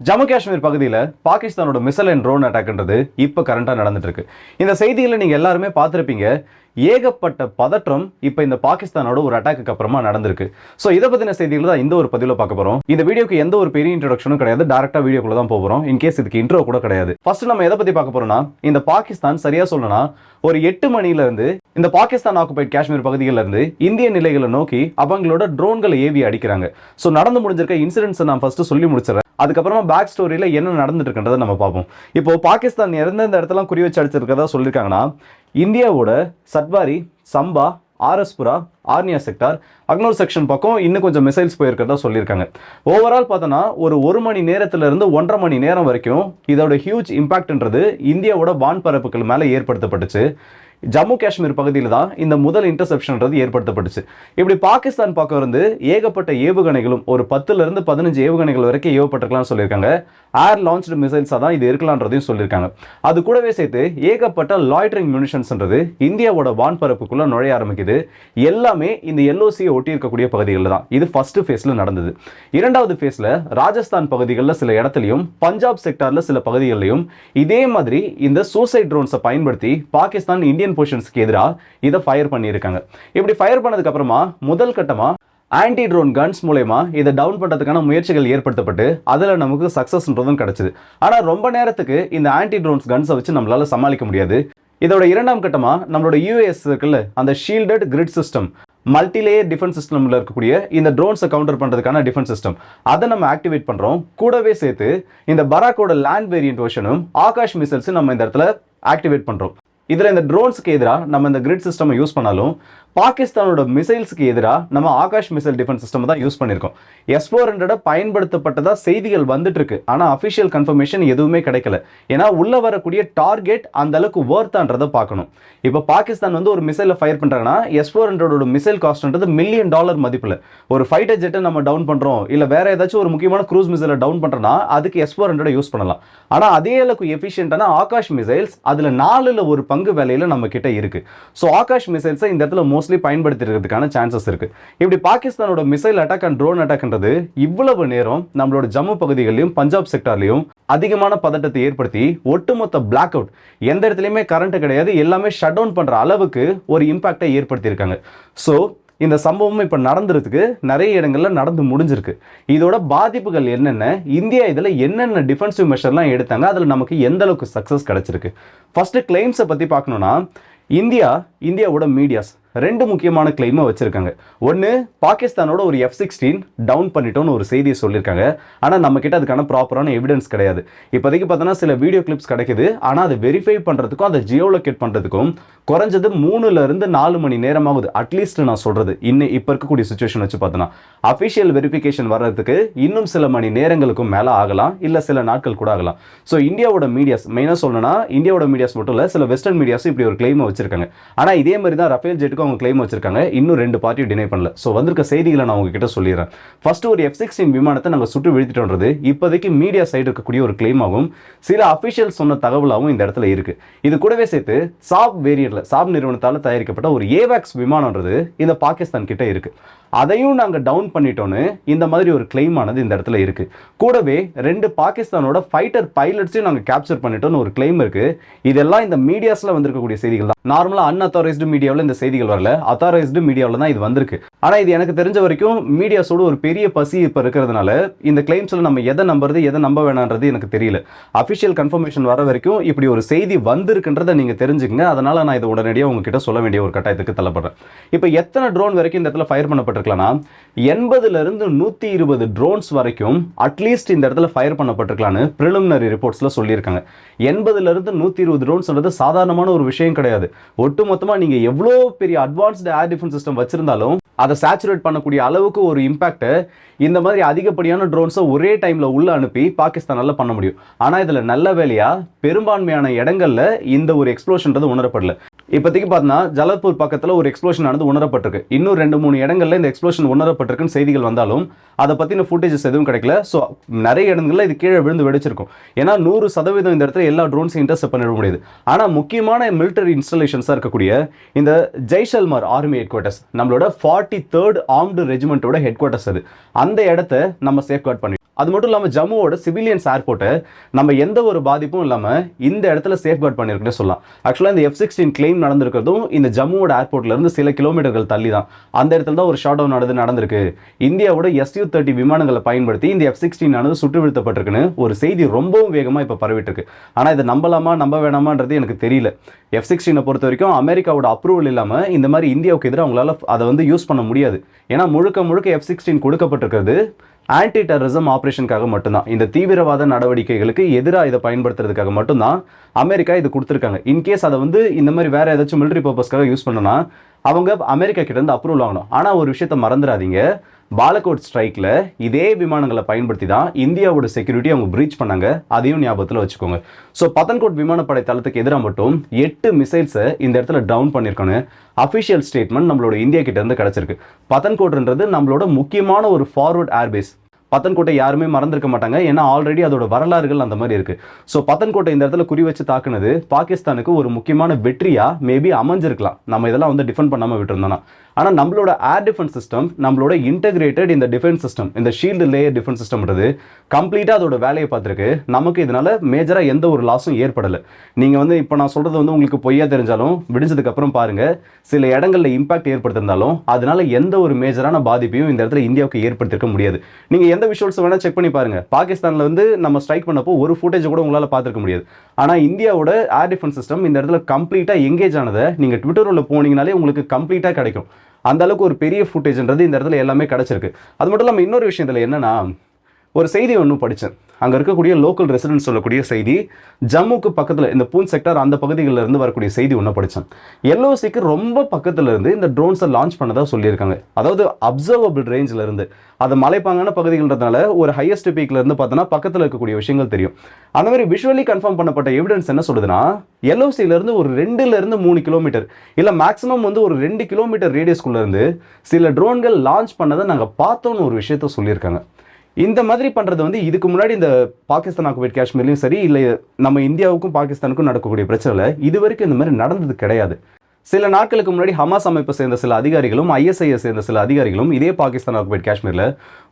ஜம்மு காஷ்மீர் பகுதியில் பாகிஸ்தானோட மிசல் and drone அட்டாக்ன்றது இப்போ கரண்ட்டாக நடந்துட்டு இருக்கு. இந்த செய்திகளை நீங்கள் எல்லாருமே பார்த்துருப்பீங்க ஏகப்பட்ட பதற்றம் இப்போ இந்த பாகிஸ்தானோட ஒரு அட்டாக்கு அப்புறமா நடந்திருக்கு. ஸோ இதை பற்றின செய்திகள் தான் இந்த ஒரு பதிவில் பார்க்க போகிறோம் இந்த வீடியோக்கு எந்த ஒரு பெரிய இன்ட்ரடக்ஷனும் கிடையாது. டேரக்டாக வீடியோக்குள்ள தான் போகிறோம் இன்கேஸ் இதுக்கு இன்ட்ரோ கூட கிடையாது. ஃபர்ஸ்ட் நம்ம எதை பற்றி பார்க்க போறோம்னா இந்த பாகிஸ்தான் சரியா சொல்லணும்னா ஒரு எட்டு மணில இருந்து இந்த பாகிஸ்தான் ஆக்குபைட் காஷ்மீர் பகுதிகளிலிருந்து இந்திய நிலைகளை நோக்கி அவங்களோட ட்ரோன்களை ஏவி அடிக்கிறாங்க. ஸோ நடந்து முடிஞ்சிருக்க இன்சிடென்ட்ஸை நான் ஃபர்ஸ்ட் சொல்லி முடிச்சிடறேன். அதுக்கப்புறமா பேக் ஸ்டோரியில் என்ன நடந்துட்டு இருக்குன்றதை நம்ம பார்ப்போம். இப்போ பாகிஸ்தான் எந்தெந்த இடத்தெல்லாம் குறி வச்சு அடிச்சிருக்கதா சொல்லியிருக்காங்கன்னா இந்தியாவோட சட்வாரி சம்பா ஆர்எஸ்புரா ஆர்னியா செக்டார் அக்னோர் செக்ஷன் பக்கம் இன்னும் கொஞ்சம் மிசைல்ஸ் போயிருக்கிறதா சொல்லியிருக்காங்க. ஓவரால் பார்த்தோன்னா ஒரு ஒரு மணி நேரத்துல இருந்து ஒன்றரை மணி நேரம் வரைக்கும் இதோட ஹியூஜ் இம்பாக்ட்ன்றது இந்தியாவோட வான்பரப்புகள் மேலே ஏற்படுத்தப்பட்டுச்சு. ஜம்மு காஷ்மீர் பகுதியில் தான் இந்த முதல் இன்டர்செப்ஷன்ன்றது ஏற்படுத்தப்பட்டுச்சு. இப்படி பாகிஸ்தான் பக்கம் இருந்து ஏகப்பட்ட ஏவுகணைகளும் ஒரு பத்துல இருந்து பதினஞ்சு ஏவுகணைகள் வரைக்கும் ஏவப்பட்டிருக்கலாம்னு சொல்லியிருக்காங்க. ஏர் லான்ச்டு மிசைல்ஸாக தான் இது இருக்கலான்றதையும் சொல்லியிருக்காங்க. அது கூடவே சேர்த்து ஏகப்பட்ட லாய்டரிங் மியூனிஷன்ஸ்ன்றது இந்தியாவோட வான்பரப்புக்குள்ள நுழைய ஆரம்பிக்குது. எல்லாமே இந்த எல்ஓசியை ஒட்டி இருக்கக்கூடிய பகுதிகளில் தான். இது ஃபஸ்ட்டு ஃபேஸ்ல நடந்தது. இரண்டாவது ஃபேஸ்ல ராஜஸ்தான் பகுதிகளில் சில இடத்துலையும் பஞ்சாப் செக்டார்ல சில பகுதிகளிலையும் இதே மாதிரி இந்த சூசைட் ட்ரோன்ஸை பயன்படுத்தி பாகிஸ்தான் இந்தியன் பொசிஷன்ஸ்க்கு எதிராக இதை ஃபயர் பண்ணியிருக்காங்க. இப்படி ஃபயர் பண்ணதுக்கப்புறமா முதல் கட்டமா ஆன்டி ட்ரோன் கன்ஸ் மூலயமா இதை டவுன் பண்ணுறதுக்கான முயற்சிகள் ஏற்படுத்தப்பட்டு அதில் நமக்கு சக்ஸஸ்ன்றதும் கிடச்சிது. ஆனால் ரொம்ப நேரத்துக்கு இந்த ஆன்டி ட்ரோன்ஸ் கன்ஸை வச்சு நம்மளால சமாளிக்க முடியாது. இதோட இரண்டாம் கட்டமா நம்மளோட யூஎஸ் இருக்குல்ல அந்த shielded grid system multilayer defence சிஸ்டம்ல இருக்கக்கூடிய இந்த ட்ரோன்ஸை கவுண்டர் பண்றதுக்கான டிஃபென்ஸ் சிஸ்டம் அதை நம்ம ஆக்டிவேட் பண்றோம். கூடவே சேர்த்து இந்த பராக்கோட லேண்ட் வேரியன்ட் வெர்ஷனும் ஆகாஷ் மிசைல்ஸும் நம்ம இந்த இடத்துல ஆக்டிவேட் பண்றோம். இதுல இந்த ட்ரோன்ஸுக்கு எதிராக நம்ம இந்த கிரிட் சிஸ்டம் யூஸ் பண்ணாலும் பாகிஸ்தானோட மிசைல்ஸ்க்கு எதிராக நம்ம ஆகாஷ் மிசைல் டிஃபென்ஸ் சிஸ்டம் தான் யூஸ் பண்ணியிருக்கோம். எஸ் ஃபோர் ஹண்ட்ரட பயன்படுத்தப்பட்டதா செய்திகள் வந்துட்டு இருக்கு ஆனால் அஃபிஷியல் கன்ஃபர்மேஷன் எதுவுமே கிடைக்கல. ஏன்னா உள்ள வரக்கூடிய டார்கெட் அந்த அளவுக்கு ஒர்த்தான்றதை பார்க்கணும். இப்போ பாகிஸ்தான் வந்து ஒரு மிசைல ஃபயர் பண்ணுறாங்கன்னா எஸ் ஃபோர் ஹண்ட்ரடோட மிசைல் காஸ்ட்ன்றது மில்லியன் டாலர் மதிப்பில். ஒரு ஃபைட்டர் ஜெட்டை நம்ம டவுன் பண்ணுறோம் இல்லை வேற ஏதாச்சும் ஒரு முக்கியமான க்ரூஸ் மிசைலை டவுன் பண்ணுறோன்னா அதுக்கு எஸ் ஃபோர் ஹண்ட்ரட் யூஸ் பண்ணலாம். ஆனால் அதே அளவுக்கு எஃபிஷியன்டான ஆகாஷ் மிசைல்ஸ் அதில் நாலில் ஒரு பங்கு வேலையில் நம்ம கிட்ட இருக்கு. ஸோ ஆகாஷ் மிசைல்ஸை இந்த இடத்துல மோஸ்ட் மோஸ்ட்லி பயன்படுத்திருக்கிறதுக்கான சான்சஸ் இருக்கு. இப்படி பாகிஸ்தானோட மிசைல் அட்டாக் அண்ட் ட்ரோன் அட்டாக்ன்றது இவ்வளவு நேரம் நம்மளோட ஜம்மு பகுதிகளிலும் பஞ்சாப் செக்டார்லையும் அதிகமான பதட்டத்தை ஏற்படுத்தி ஒட்டுமொத்த பிளாக் அவுட் எந்த இடத்துலையுமே கரண்ட் கிடையாது எல்லாமே ஷட் டவுன் பண்ற அளவுக்கு ஒரு இம்பாக்டை ஏற்படுத்தியிருக்காங்க. ஸோ இந்த சம்பவம் இப்போ நடந்துறதுக்கு நிறைய இடங்கள்ல நடந்து முடிஞ்சிருக்கு. இதோட பாதிப்புகள் என்னென்ன இந்தியா இதில் என்னென்ன டிஃபென்சிவ் மெஷர்லாம் எடுத்தாங்க அதில் நமக்கு எந்த அளவுக்கு சக்ஸஸ் கிடைச்சிருக்கு? ஃபர்ஸ்ட் கிளைம்ஸை பற்றி பார்க்கணுன்னா இந்தியா இந்தியாவோட மீடியாஸ் ரெண்டு முக்கியமான கிளைமை வச்சுருக்காங்க. ஒன்று பாகிஸ்தானோட ஒரு எஃப் சிக்ஸ்டீன் டவுன் பண்ணிட்டோன்னு ஒரு செய்தியை சொல்லியிருக்காங்க. ஆனால் நம்மக்கிட்ட அதுக்கான ப்ராப்பரான எவிடன்ஸ் கிடையாது. இப்போதைக்கு பார்த்தோன்னா சில வீடியோ கிளிப்ஸ் கிடைக்குது. ஆனால் அதை வெரிஃபை பண்ணுறதுக்கும் அதை ஜியோலொகேட் பண்ணுறதுக்கும் குறைஞ்சது மூணுலேருந்து நாலு மணி நேரமாகுது அட்லீஸ்ட் நான் சொல்கிறது இன்னும் இப்போ இருக்கக்கூடிய சுச்சுவேஷன் வச்சு பார்த்தோன்னா அஃபிஷியல் வெரிஃபிகேஷன் வர்றதுக்கு இன்னும் சில மணி நேரங்களுக்கும் மேலே ஆகலாம். இல்லை சில நாட்கள் கூட ஆகலாம். ஸோ இந்தியாவோட மீடியாஸ் மெயினாக சொல்லணும்னா இந்தியாவோட மீடியாஸ் மட்டும் இல்லை சில வெஸ்டர்ன் மீடியாஸும் இப்படி ஒரு கிளைமை வச்சிருக்காங்க. ஆனால் இதே மாதிரி தான் ரஃபேல் ஜெட்டுக்கும் அவங்க கிளைம் வச்சிருக்காங்க. இன்னும் ரெண்டு பார்ட்டியும் டினை பண்ணல. ஸோ வந்திருக்க செய்திகளை நான் உங்ககிட்ட சொல்லிடுறேன். ஃபர்ஸ்ட் ஒரு எஃப் சிக்ஸ்டீன் விமானத்தை நாங்கள் சுட்டு வீழ்த்திட்டோன்றது இப்போதைக்கு மீடியா சைடு இருக்கக்கூடிய ஒரு கிளைமாகவும் சில அஃபிஷியல் சொன்ன தகவலாகவும் இந்த இடத்துல இருக்கு. இது கூடவே சேர்த்து சாப் வேரியன்ட்ல சாப் நிறுவனத்தால் தயாரிக்கப்பட்ட ஒரு ஏவேக்ஸ் விமானம்ன்றது இந்த பாகிஸ்தான் கிட்ட இருக்கு. அதையும் நாங்கள் டவுன் பண்ணிட்டோன்னு இந்த மாதிரி ஒரு கிளைம் ஆனது இந்த இடத்துல இருக்கு. கூடவே ரெண்டு பாகிஸ்தானோட ஃபைட்டர் பைலட்ஸையும் நாங்கள் கேப்சர் பண்ணிட்டோம்னு ஒரு கிளைம் இருக்கு. இதெல்லாம் இந்த மீடியாஸ்ல வந்திருக்கக்கூடிய செய்திகள் தான். நார்மலாக அன்அத்தாரைஸ்டு மீடியாவில் இந்த செய்திகள் வரல. அத்தாரைஸ்டு மீடியாவில் தான் இது வந்திருக்கு. ஆனால் இது எனக்கு தெரிஞ்ச வரைக்கும் மீடியாஸோட ஒரு பெரிய பசி இப்போ இருக்கிறதுனால இந்த கிளைம்ஸில் நம்ம எதை நம்புறது எதை நம்ப வேணான்றது எனக்கு தெரியல. அஃபிஷியல் கன்ஃபர்மேஷன் வர வரைக்கும் இப்படி ஒரு செய்தி வந்திருக்குன்றதை நீங்கள் தெரிஞ்சுக்கங்க. அதனால நான் இதை உடனடியாக உங்ககிட்ட சொல்ல வேண்டிய ஒரு கட்டாயத்துக்கு தள்ளப்படுறேன். இப்போ எத்தனை ட்ரோன் வரைக்கும் இந்த இடத்துல ஃபயர் பண்ணப்பட்டிருக்கலாம்னா எண்பதுல இருந்து நூற்றி இருபது ட்ரோன்ஸ் வரைக்கும் அட்லீஸ்ட் இந்த இடத்துல ஃபயர் பண்ணப்பட்டிருக்கலான்னு ப்ரிலிமினரி ரிப்போர்ட்ஸில் சொல்லியிருக்காங்க. எண்பதுல இருந்து நூற்றி இருபது ட்ரோன்ஸ்ன்றது சாதாரணமான ஒரு விஷயம் கிடையாது. ஒட்டுமொத்தமாக நீங்கள் எவ்வளோ பெரிய அட்வான்ஸ்டு ஏர் டிஃபென்ஸ் சிஸ்டம் வச்சிருந்தாலும் அதை சேச்சுரேட் பண்ணக்கூடிய அளவுக்கு ஒரு இம்பாக்டை இந்த மாதிரி அதிகப்படியான ட்ரோன்ஸை ஒரே டைமில் உள்ளே அனுப்பி பாகிஸ்தானால் பண்ண முடியும். ஆனால் இதில் நல்ல வேலையாக பெரும்பான்மையான இடங்களில் இந்த ஒரு எக்ஸ்ப்ளோஷன்றது உணரப்படல. இப்போதைக்கு பார்த்தீங்கன்னா ஜலத்பூர் பக்கத்தில் ஒரு எக்ஸ்ப்ளோஷன் ஆனது உணரப்பட்டிருக்கு. இன்னும் ரெண்டு மூணு இடங்களில் இந்த எக்ஸ்ப்ளோஷன் உணரப்பட்டிருக்குன்னு செய்திகள் வந்தாலும் அதை பற்றின ஃபுட்டேஜஸ் எதுவும் கிடைக்கல. ஸோ நிறைய இடங்களில் இது கீழே விழுந்து வெடிச்சிருக்கும். ஏன்னா நூறு சதவீதம் இந்த இடத்துல எல்லா ட்ரோன்ஸையும் இன்டர்செப்ட் பண்ணிட முடியுது. ஆனால் முக்கியமான மிலிட்டரி இன்ஸ்டலேஷன்ஸாக இருக்கக்கூடிய இந்த ஜெய்சல்மர் ஆர்மி ஹெட் குவார்ட்டர்ஸ் நம்மளோட ஃபார்ட்டி தேர்ட் ஆர்ம்டு ரெஜிமெண்ட்டோட ஹெட் குவார்ட்டர்ஸ் அது. அந்த இடத்த நம்ம சேஃப் கார்ட் பண்ணி அது மட்டும் இல்லாமல் ஜம்முவோட சிவிலியன்ஸ் ஏர்போர்ட்டை நம்ம எந்த ஒரு பாதிப்பும் இல்லாமல் இந்த இடத்துல சேஃப்கார்ட் பண்ணியிருக்குன்னு சொல்லலாம். ஆக்சுவலாக இந்த எஃப் சிக்ஸ்டீன் கிளைம் நடந்திருக்கிறதும் இந்த ஜம்முவோட ஏர்போர்ட்லேருந்து சில கிலோமீட்டர்கள் தள்ளி தான் அந்த இடத்துல தான் ஒரு ஷார்ட் டவுன் நடந்து நடந்திருக்கு. இந்தியாவோட எஸ்யூ தேர்ட்டி விமானங்களை பயன்படுத்தி இந்த எஃப் சிக்ஸ்டீன் ஆனது சுட்டு வீழ்த்தப்பட்டிருக்குன்னு ஒரு செய்தி ரொம்பவும் வேகமாக இப்போ பரவிட்டு இருக்கு. ஆனால் இதை நம்பலாமா நம்ப வேணாமான்றது எனக்கு தெரியல. எஃப் சிக்ஸ்டீனை பொறுத்த வரைக்கும் அமெரிக்காவோட அப்ரூவல் இல்லாமல் இந்த மாதிரி இந்தியாவுக்கு எதிராக அவங்களால அதை வந்து யூஸ் பண்ண முடியாது. ஏன்னா முழுக்க முழுக்க எஃப் சிக்ஸ்டீன் கொடுக்கப்பட்டிருக்கிறது ஆன்டி டெரரிசம் ஆப்ரேஷனுக்காக மட்டும்தான். இந்த தீவிரவாத நடவடிக்கைகளுக்கு எதிராக இதை பயன்படுத்துறதுக்காக மட்டும்தான் அமெரிக்கா இது கொடுத்துருக்காங்க. இன்கேஸ் அதை வந்து இந்த மாதிரி வேறு ஏதாச்சும் மிலிட்டரி பர்பஸ்க்காக யூஸ் பண்ணனா அவங்க அமெரிக்கா கிட்ட இருந்து அப்ரூவல் வாங்கணும். ஆனால் ஒரு விஷயத்த மறந்துடாதீங்க. பாலகோட் ஸ்ட்ரைக்கில் இதே விமானங்களை பயன்படுத்தி தான் இந்தியாவோட செக்யூரிட்டி அவங்க பிரீச் பண்ணாங்க. அதையும் ஞாபகத்தில் வச்சுக்கோங்க. ஸோ பத்தன்கோட் விமானப்படை தளத்துக்கு எதிராக மட்டும் எட்டு மிசைல்ஸை இந்த இடத்துல டவுன் பண்ணியிருக்கோன்னு அஃபிஷியல் ஸ்டேட்மெண்ட் நம்மளோட இந்தியா கிட்டேருந்து கிடச்சிருக்கு. பத்தன்கோட்ன்றது நம்மளோட முக்கியமான ஒரு ஃபார்வர்ட் ஏர்பேஸ் பத்தன்கோட்டை யாருமே மறந்திருக்க மாட்டாங்க. ஏன்னா ஆல்ரெடி அதோட வரலாறுகள் அந்த மாதிரி இருக்கு. ஸோ பத்தன்கோட்டை இந்த இடத்துல குறி வச்சு தாக்குனது பாகிஸ்தானுக்கு ஒரு முக்கியமான வெற்றியா மேபி அமைஞ்சிருக்கலாம். நம்ம இதெல்லாம் வந்து டிஃபெண்ட் பண்ணாமல் விட்டுருந்தோம்னா. ஆனால் நம்மளோட ஏர் டிஃபென்ஸ் சிஸ்டம் நம்மளோட இன்டெகிரேட்டட் இந்த டிஃபென்ஸ் சிஸ்டம் இந்த ஷீல்டு லேயர் டிஃபென்ஸ் சிஸ்டம்ன்றது கம்ப்ளீட்டாக அதோட வேலையை பார்த்துருக்கு. நமக்கு இதனால் மேஜராக எந்த ஒரு லாஸும் ஏற்படலை. நீங்கள் வந்து இப்போ நான் சொல்கிறது வந்து உங்களுக்கு பொய்யா தெரிஞ்சாலும் விடிஞ்சதுக்கப்புறம் பாருங்கள் சில இடங்களில் இம்பாக்ட் ஏற்படுத்திருந்தாலும் அதனால் எந்த ஒரு மேஜரான பாதிப்பையும் இந்த இடத்துல இந்தியாவுக்கு ஏற்படுத்திருக்க முடியாது. நீங்கள் எந்த விஷுவல்ஸ் வேணால் செக் பண்ணி பாருங்கள் பாகிஸ்தானில் வந்து நம்ம ஸ்ட்ரைக் பண்ணப்போ ஒரு ஃபுட்டேஜ் கூட உங்களால் பார்த்துருக்க முடியாது. ஆனால் இந்தியாவோட ஏர் டிஃபென்ஸ் சிஸ்டம் இந்த இடத்துல கம்ப்ளீட்டாக எங்கேஜ் ஆனதை நீங்கள் ட்விட்டரில் போனீங்கனாலே உங்களுக்கு கம்ப்ளீட்டாக கிடைக்கும். அந்த அளவுக்கு ஒரு பெரிய ஃபுட்டேஜ்ன்றது இந்த இடத்துல எல்லாமே கிடச்சிருக்கு. அது மட்டும் இல்லாமல் இன்னொரு விஷயம் இதில் என்னன்னா ஒரு செய்தி ஒன்று படித்தேன் அங்கே இருக்கக்கூடிய லோக்கல் ரெசிடென்ட் சொல்லக்கூடிய செய்தி ஜம்முக்கு பக்கத்தில் இந்த பூன் செக்டர் அந்த பகுதிகளில் இருந்து வரக்கூடிய செய்தி ஒன்று படித்தேன் எல்ஓசிக்கு ரொம்ப பக்கத்தில் இருந்து இந்த ட்ரோன்ஸை லான்ச் பண்ணதாக சொல்லியிருக்காங்க. அதாவது அப்சர்வபிள் ரேஞ்சில் இருந்து. அது மலைப்பாங்கான பகுதிகள்ன்றதுனால ஒரு ஹையஸ்ட் பீக்லேருந்து பார்த்தோன்னா பக்கத்தில் இருக்கக்கூடிய விஷயங்கள் தெரியும். அந்த மாதிரி விஷுவலி கன்ஃபார்ம் பண்ணப்பட்ட எவிடன்ஸ் என்ன சொல்லுதுன்னா எல்ஓசியிலேருந்து ஒரு ரெண்டுலேருந்து மூணு கிலோமீட்டர் இல்லை மேக்ஸிமம் வந்து ஒரு ரெண்டு கிலோமீட்டர் ரேடியஸ்குள்ளேருந்து சில ட்ரோன்கள் லான்ச் பண்ணதை நாங்கள் பார்த்தோன்னு ஒரு விஷயத்த சொல்லியிருக்காங்க. இந்த மாதிரி பண்ணுறது வந்து இதுக்கு முன்னாடி இந்த பாகிஸ்தான் ஆக்குபைட் காஷ்மீர்லையும் சரி இல்லை நம்ம இந்தியாவுக்கும் பாகிஸ்தானுக்கும் நடக்கக்கூடிய பிரச்சனையில் இது வரைக்கும் இந்த மாதிரி நடந்தது கிடையாது. சில நாட்களுக்கு முன்னாடி ஹமாஸ் அமைப்பை சேர்ந்த சில அதிகாரிகளும் ஐஎஸ்ஐயை சேர்ந்த சில அதிகாரிகளும் இதே பாகிஸ்தான் ஆக்குபைட் காஷ்மீரில்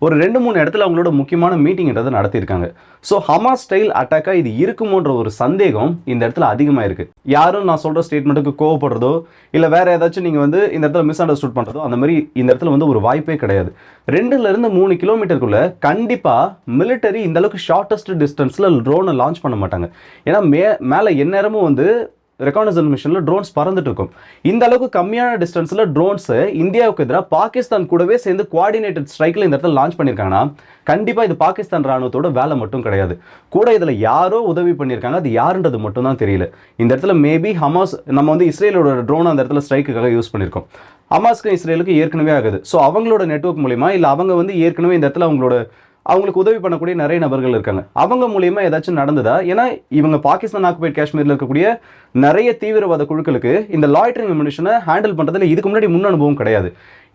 ஒரு ரெண்டு மூணு இடத்துல அவங்களோட முக்கியமான மீட்டிங்ன்றதை நடத்தியிருக்காங்க. ஸோ ஹமாஸ் ஸ்டைல் அட்டாக்காக இது இருக்குமோன்ற ஒரு சந்தேகம் இந்த இடத்துல அதிகமாக இருக்குது யாரும் நான் சொல்கிற ஸ்டேட்மெண்ட்டுக்கு கோவப்படுறதோ இல்லை வேறு ஏதாச்சும் நீங்கள் வந்து இந்த இடத்துல மிஸ் அண்டர்ஸ்டூட் பண்ணுறதோ அந்த மாதிரி இந்த இடத்துல வந்து ஒரு வாய்ப்பே கிடையாது. ரெண்டுலேருந்து மூணு கிலோமீட்டருக்குள்ளே கண்டிப்பாக மிலிட்டரி இந்த அளவுக்கு ஷார்ட்டஸ்ட் டிஸ்டன்ஸில் ட்ரோனை லான்ச் பண்ண மாட்டாங்க. ஏன்னா மே மேலே எந்நேரமும் வந்து ரெக்கானசன் மிஷனில் ட்ரோன்ஸ் பறந்துட்டு இருக்கும் இந்த அளவுக்கு கம்மியான டிஸ்டன்ஸில் ட்ரோன்ஸு இந்தியாவுக்கு எதிராக பாகிஸ்தான் கூடவே சேர்ந்து குவாடினேட்டட் ஸ்ட்ரைக்கில் இந்த இடத்துல லான்ச் பண்ணியிருக்காங்கன்னா கண்டிப்பாக இது பாகிஸ்தான் ராணுவத்தோட வேலை மட்டும் கிடையாது. கூட இதில் யாரோ உதவி பண்ணியிருக்காங்க அது யாருன்றது மட்டும் தான் தெரியல. இந்த இடத்துல மேபி ஹமாஸ் நம்ம வந்து இஸ்ரேலோட ட்ரோன் அந்த இடத்துல ஸ்ட்ரைக்குக்காக யூஸ் பண்ணியிருக்கோம். ஹமாஸ்க்கு இஸ்ரேலுக்கு ஏற்கனவே ஆகுது. ஸோ அவங்களோட நெட்வொர்க் மூலிமா இல்லை அவங்க வந்து ஏற்கனவே இந்த இடத்துல அவங்களோட அவங்களுக்கு உதவி பண்ணக்கூடிய நிறைய நபர்கள் இருக்காங்க. அவங்க மூலியமா ஏதாச்சும் நடந்ததா? ஏன்னா இவங்க பாகிஸ்தான் ஆக்குபைட் காஷ்மீரில் இருக்கக்கூடிய நிறைய தீவிரவாத குழுக்களுக்கு இந்த லாய்டரிங் அம்யூனிஷனை ஹேண்டில் பண்ணுறதுல இதுக்கு முன்னாடி முன் அனுபவம் கிடையாது.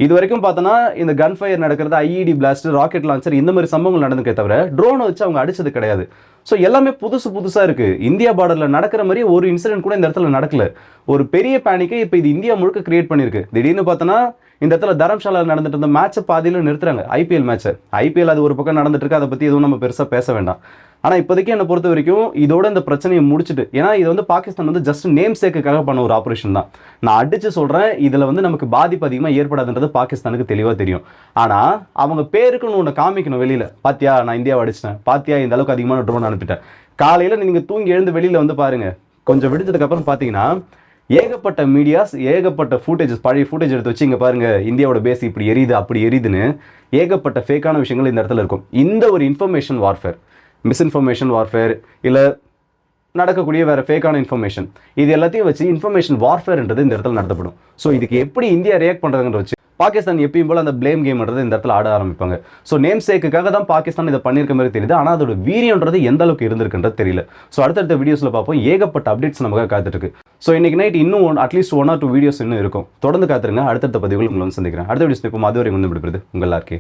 இது வரைக்கும் பார்த்தோன்னா இந்த கன் ஃபயர் நடக்கிறது ஐஇடி பிளாஸ்ட் ராக்கெட் லான்ச்சர் இந்த மாதிரி சம்பவங்கள் நடந்துக்கே தவிர ட்ரோனை வச்சு அவங்க அடிச்சது கிடையாது. ஸோ எல்லாமே புதுசு புதுசாக இருக்குது இந்தியா பார்டரில் நடக்கிற மாதிரி ஒரு இன்சிடென்ட் கூட இந்த இடத்துல நடக்கல. ஒரு பெரிய பேனிக்கை இப்போ இது இந்தியா முழுக்க கிரியேட் பண்ணியிருக்கு. திடீர்னு பார்த்தோன்னா இந்த இடத்துல தரம்சாலா நடந்துட்டு இருந்த மேட்சை பாதியில் நிறுத்துறாங்க. ஐபிஎல் மேட்ச்சை ஐபிஎல் அது ஒரு பக்கம் நடந்துட்டு இருக்கு. அதை பற்றி எதுவும் நம்ம பெருசாக பேச வேண்டாம். ஆனால் இப்போதைக்கு என்னை பொறுத்த வரைக்கும் இதோட இந்த பிரச்சனையை முடிச்சுட்டு ஏன்னா இது வந்து பாகிஸ்தான் வந்து ஜஸ்ட் நேம் சேக்குக்காக பண்ண ஒரு ஆப்ரேஷன் தான். நான் அடித்து சொல்கிறேன் இதில் வந்து நமக்கு பாதிப்பு அதிகமாக ஏற்படாதுன்றது பாகிஸ்தானுக்கு தெளிவாக தெரியும். ஆனால் அவங்க பேருக்குன்னு ஒன்று காமிக்கணும் வெளியில். பாத்தியா நான் இந்தியாவை அடிச்சிட்டேன். பாத்தியா இந்த அளவுக்கு அதிகமான ட்ரோன் அனுப்பிட்டேன் காலையில் நீங்கள் தூங்கி எழுந்து வெளியில் வந்து பாருங்க. கொஞ்சம் விடுத்ததுக்கப்புறம் பார்த்தீங்கன்னா ஏகப்பட்ட மீடியாஸ் ஏகப்பட்ட ஃபுட்டேஜஸ் பழைய ஃபுட்டேஜ் எடுத்து வச்சு இங்கே பாருங்க இந்தியாவோட பேஸ் இப்படி எரியுது அப்படி எரியுதுன்னு ஏகப்பட்ட ஃபேக்கான விஷயங்கள் இந்த இடத்துல இருக்கும். இந்த ஒரு இன்ஃபர்மேஷன் வார்ஃபேர் மிஸ்இன்ஃபர்மேஷன் வார்ஃபேர் இல்லை நடக்கக்கூடிய வேற ஃபேக்கான இன்ஃபர்மேஷன் இது எல்லாத்தையும் வச்சு இன்ஃபர்மேஷன் வார்ஃபேர்ன்றது இந்த இடத்துல நடத்தப்படும். ஸோ இதுக்கு எப்படி இந்தியா ரியாக்ட் பண்ணுறதுன்ற வச்சு பாகிஸ்தான் எப்பயும் போல அந்த ப்ளேம் கேம்ன்றது இந்த இடத்துல ஆட ஆரம்பிப்பாங்க. ஸோ நேம் சேக்குக்காக தான் பாகிஸ்தான் இதை பண்ணியிருக்க மாதிரி தெரியுது. ஆனால் அதோட வீரியன்றது எந்த அளவுக்கு இருந்திருக்குன்றது தெரியல. ஸோ அடுத்தடுத்த வீடியோஸில் பார்ப்போம். ஏகப்பட்ட அப்டேட்ஸ் நமக்காக காத்துட்டு இருக்கு. ஸோ இன்னைக்கு நைட் இன்னும் one at least one or two videos இன்னும் இருக்கும். தொடர்ந்து காத்துருங்க. அடுத்தடுத்த பதிவுகள் உங்களை வந்து சந்திக்கிறேன். அடுத்த வீடியோஸ் இப்போ மதுவரை வந்து விடுறது உங்கள் எல்லாருக்கே